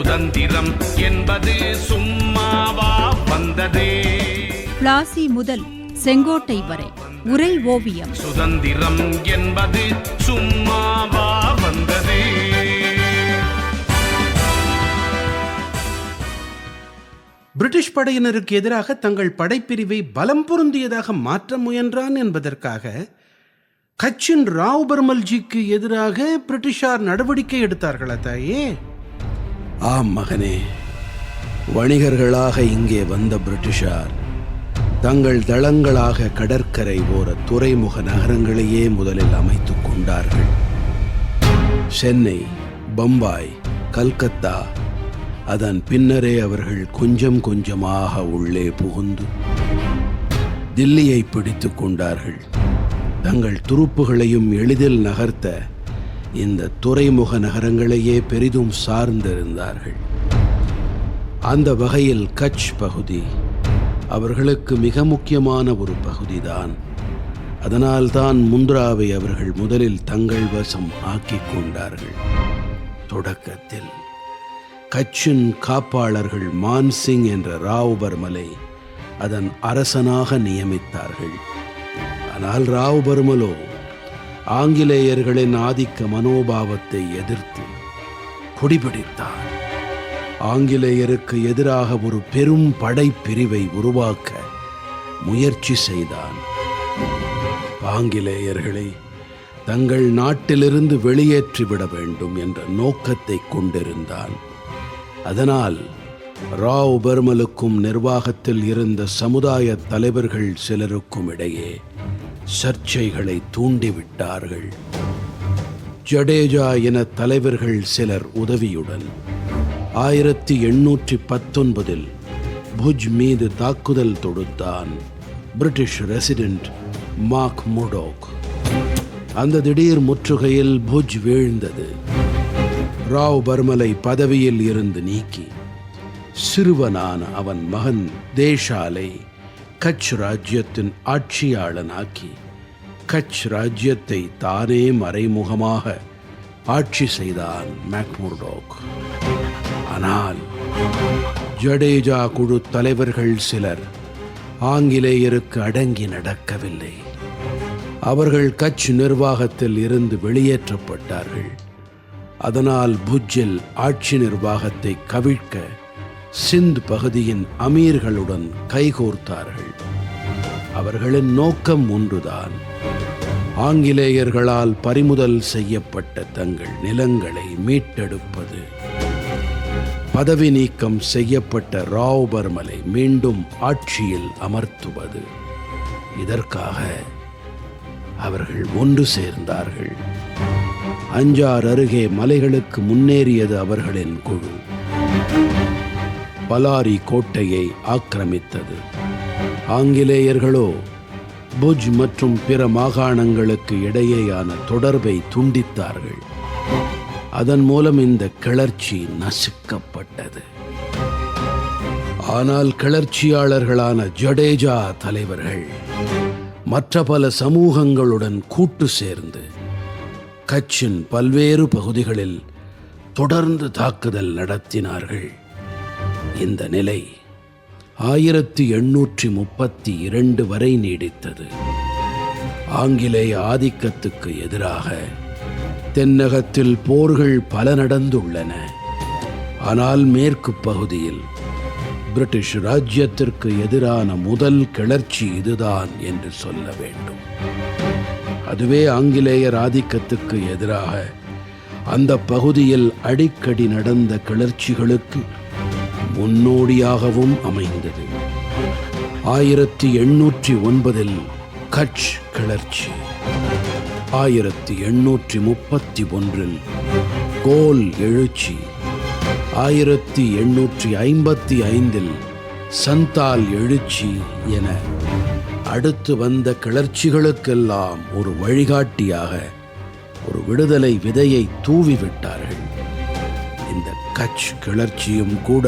சுதந்திரம் என்பது சும்மாவா வந்ததே? பிளாசி முதல் செங்கோட்டை வரை உரை ஓவியம். சுதந்திரம் என்பது சும்மாவா வந்ததே? பிரிட்டிஷ் படையினருக்கு எதிராக தங்கள் படைப்பிரிவை பலம் பொருந்தியதாக மாற்ற முயன்றான் என்பதற்காக கச்சின் ராவ் பர்மல்ஜிக்கு எதிராக பிரிட்டிஷார் நடவடிக்கை எடுத்தார்களா தாயே? ஆம் மகனே வணிகர்களாக இங்கே வந்த பிரிட்டிஷார் தங்கள் தளங்களாக கடற்கரை ஓர துறைமுக நகரங்களையே முதலில் அமைத்துக் கொண்டார்கள். சென்னை பம்பாய் கல்கத்தா அதன் பின்னரே அவர்கள் கொஞ்சம் கொஞ்சமாக உள்ளே புகுந்து தில்லியை பிடித்துக் கொண்டார்கள். தங்கள் துருப்புகளையும் எளிதில் நகர்த்த இந்த துறைமுக நகரங்களையே பெரிதும் சார்ந்திருந்தார்கள். அந்த வகையில் கட்ச் பகுதி அவர்களுக்கு மிக முக்கியமான ஒரு பகுதிதான். அதனால்தான் முந்த்ராவை அவர்கள் முதலில் தங்கள் வசம் ஆக்கிக் கொண்டார்கள். தொடக்கத்தில் கச்சின் காப்பாளர்கள் மான்சிங் என்ற ராவ் பர்மலை அதன் அரசனாக நியமித்தார்கள். ஆனால் ராவ் பர்மலோ ஆங்கிலேயர்களின் ஆதிக்க மனோபாவத்தை எதிர்த்து குடிபிடித்தார். ஆங்கிலேயருக்கு எதிராக ஒரு பெரும் படைப்பிரிவை உருவாக்க முயற்சி செய்தான். ஆங்கிலேயர்களை தங்கள் நாட்டிலிருந்து வெளியேற்றிவிட வேண்டும் என்ற நோக்கத்தை கொண்டிருந்தான். அதனால் ராவ் பர்மலுக்கும் நிர்வாகத்தில் இருந்த சமுதாய தலைவர்கள் சிலருக்கும் இடையே சர்ச்சைகளை தூண்டிவிட்டார்கள். ஜடேஜா என தலைவர்கள் சிலர் உதவியுடன் ஆயிரத்தி எண்ணூற்றி பத்தொன்பதில் புஜ் மீது தாக்குதல் தொடுத்தான் பிரிட்டிஷ் ரெசிடென்ட் மார்க் முடோக். அந்த திடீர் முற்றுகையில் புஜ் வீழ்ந்தது. ராவ் பர்மலை பதவியில் இருந்து நீக்கி சிறுவனான அவன் மகன் தேஷாலை கட்ச் ராஜ்யத்தின் ஆட்சியாளனாக்கி கட்ச் ராஜ்யத்தை தானே மறைமுகமாக ஆட்சி செய்தான் மேக்முர்டோக். ஆனால் ஜடேஜா குழு தலைவர்கள் சிலர் ஆங்கிலேயருக்கு அடங்கி நடக்கவில்லை. அவர்கள் கட்ச் நிர்வாகத்தில் இருந்து வெளியேற்றப்பட்டார்கள். அதனால் புஜ்ஜில் ஆட்சி நிர்வாகத்தை கவிழ்க்க சிந்த் பகுதியின் அமீர்களுடன் கைகோர்த்தார்கள். அவர்களின் நோக்கம் ஒன்றுதான். ஆங்கிலேயர்களால் பறிமுதல் செய்யப்பட்ட தங்கள் நிலங்களை மீட்டெடுப்பது. பதவி நீக்கம் செய்யப்பட்ட ராவ் பர்மலை மீண்டும் ஆட்சியில் அமர்த்துவது. இதற்காக அவர்கள் ஒன்று சேர்ந்தார்கள். அஞ்சார் அருகே மலைகளுக்கு முன்னேறியது அவர்களின் குழு. பலாரி கோட்டையை ஆக்கிரமித்தது. ஆங்கிலேயர்களோ புஜ் மற்றும் பிற மாகாணங்களுக்கு இடையேயான தொடர்பை துண்டித்தார்கள். அதன் மூலம் இந்த கிளர்ச்சி நசுக்கப்பட்டது. ஆனால் கிளர்ச்சியாளர்களான ஜடேஜா தலைவர்கள் மற்ற பல சமூகங்களுடன் கூட்டு சேர்ந்து கச்சின் பல்வேறு பகுதிகளில் தொடர்ந்து தாக்குதல் நடத்தினார்கள். இந்த நிலை ஆயிரத்தி எண்ணூற்றி முப்பத்தி இரண்டு வரை நீடித்தது. ஆங்கிலேய ஆதிக்கத்துக்கு எதிராக தென்னகத்தில் போர்கள் பல நடந்துள்ளன. ஆனால் மேற்கு பகுதியில் பிரிட்டிஷ் ராஜ்யத்திற்கு எதிரான முதல் கிளர்ச்சி இதுதான் என்று சொல்ல வேண்டும். அதுவே ஆங்கிலேயர் ஆதிக்கத்துக்கு எதிராக அந்த பகுதியில் அடிக்கடி நடந்த கிளர்ச்சிகளுக்கு முன்னோடியாகவும் அமைந்தது. ஆயிரத்தி எண்ணூற்றி ஒன்பதில் கட்ச் கிளர்ச்சி. ஆயிரத்தி எண்ணூற்றி முப்பத்தி ஒன்றில் கோல் எழுச்சி. ஆயிரத்தி எண்ணூற்றி ஐம்பத்தி ஐந்தில் சந்தால் எழுச்சி என அடுத்து வந்த கிளர்ச்சிகளுக்கெல்லாம் ஒரு வழிகாட்டியாக ஒரு விடுதலை விதையை தூவிவிட்டார்கள் இந்த கட்ச் கிளர்ச்சியும் கூட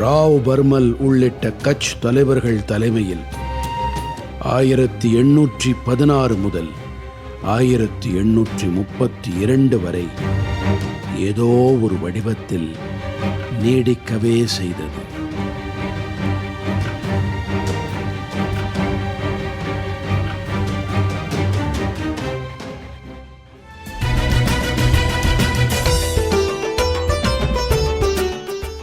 ராவ் பர்மல் உள்ளிட்ட கட்ச் தலைவர்கள் தலைமையில் ஆயிரத்தி எண்ணூற்றி பதினாறு முதல் ஆயிரத்தி எண்ணூற்றி முப்பத்தி இரண்டு வரை ஏதோ ஒரு வடிவத்தில் நீடிக்கவே செய்தது.